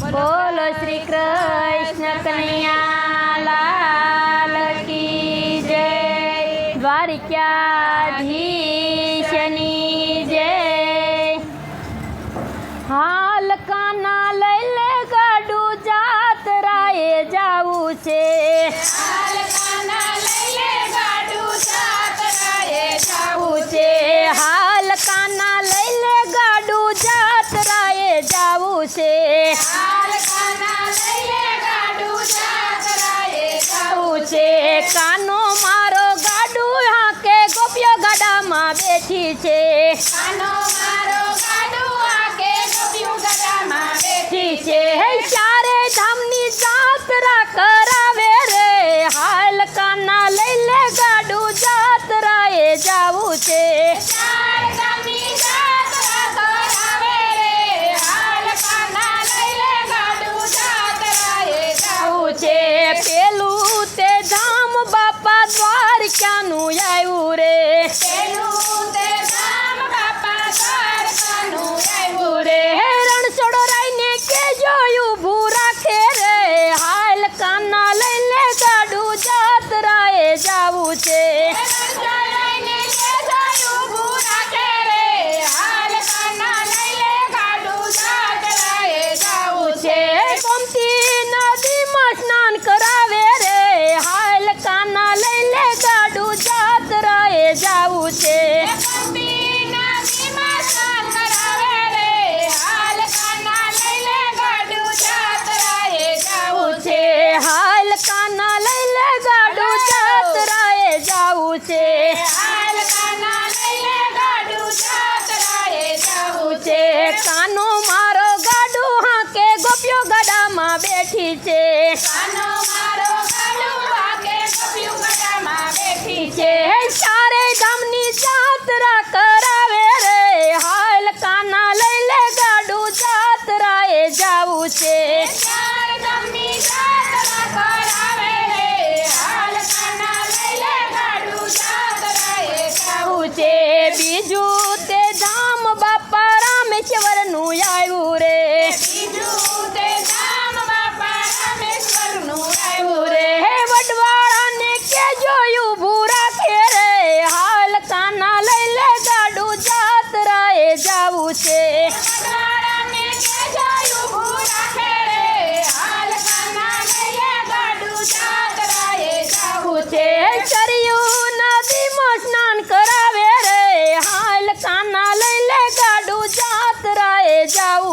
બોલો શ્રી કૃષ્ણ કનૈયા લાલ કી જય. દ્વારિકાધીશની જય. હાલ કાના લઈ વેચી છે. આવ્યું છે. છે હાલ કાના લઈ લે ગાડું જાત્રાએ જાવું છે.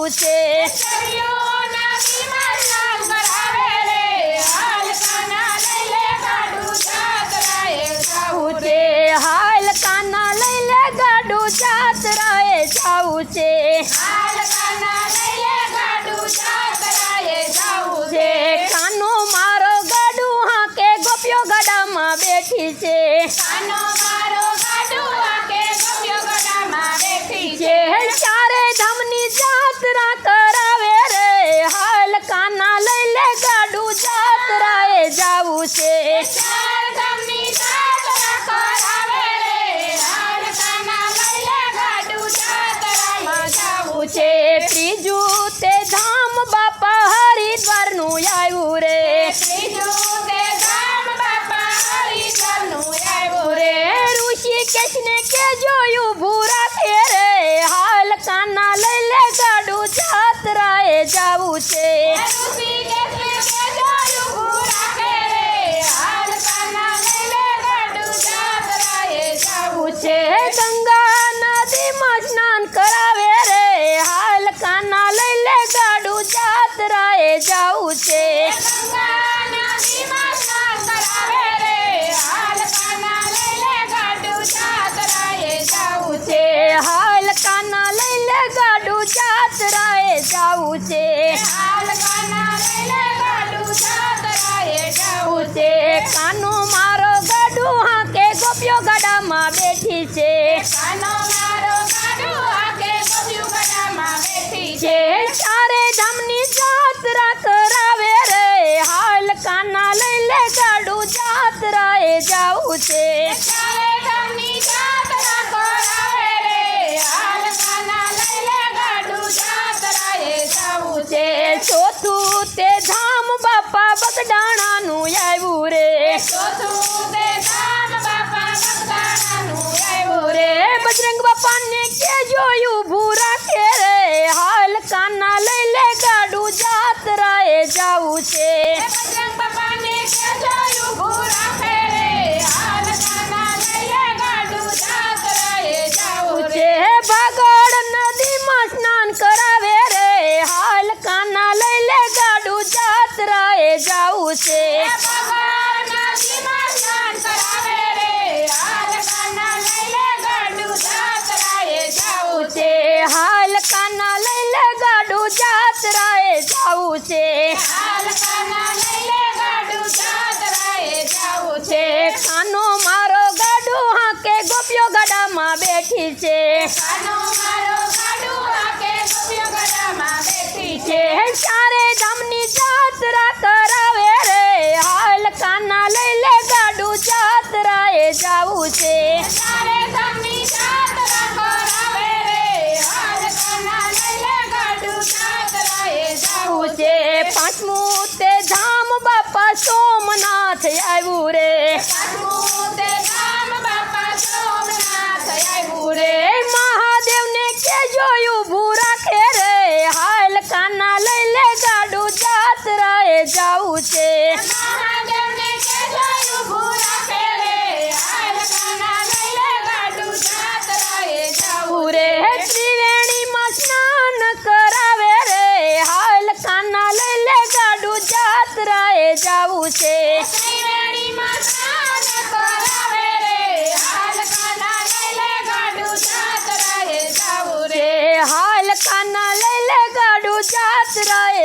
છે. હાલ કાના લઈ લે ગાડું જાત્રાએ છે. હાલ કાનો મારો ગાડું હા કે ગોપ્યો ગાડામાં બેઠી છે. that I could. જાવું છે ચોથું તે ધામ બાપા બગડાણાનું આવ્યું રે ચોથું તે ધામ બાપા બગડાણાનું આવ્યું રે બજરંગ બાપાને કે જોયું ભૂરા કે રે હાલ કાના લઈ લે ગાડું જાત્રાએ જાવું છે બજરંગ બાપાને કે જોયું બેઠી છે કાનો મારો ગાડું હાકે ગોપીઓ ગળામાં બેઠી છે ચારે ધામની જાત્રા કરાવે રે હાલ કાના લઈ લે ગાડું જાત્રાએ જાવું છે તારે ધમની જાત્રા કરાવે રે હાલ કાના લઈને ગાડું જાત્રાએ જાવું છે પાંચમું તે ધામ બાપા સોમનાથ જાવું રે ત્રિવેણીમાં સ્નાન કરાવે રે. હાલ કાના લઈ લે ગાડું જાત્રાએ જાવું છે. ત્રિવેણીમાં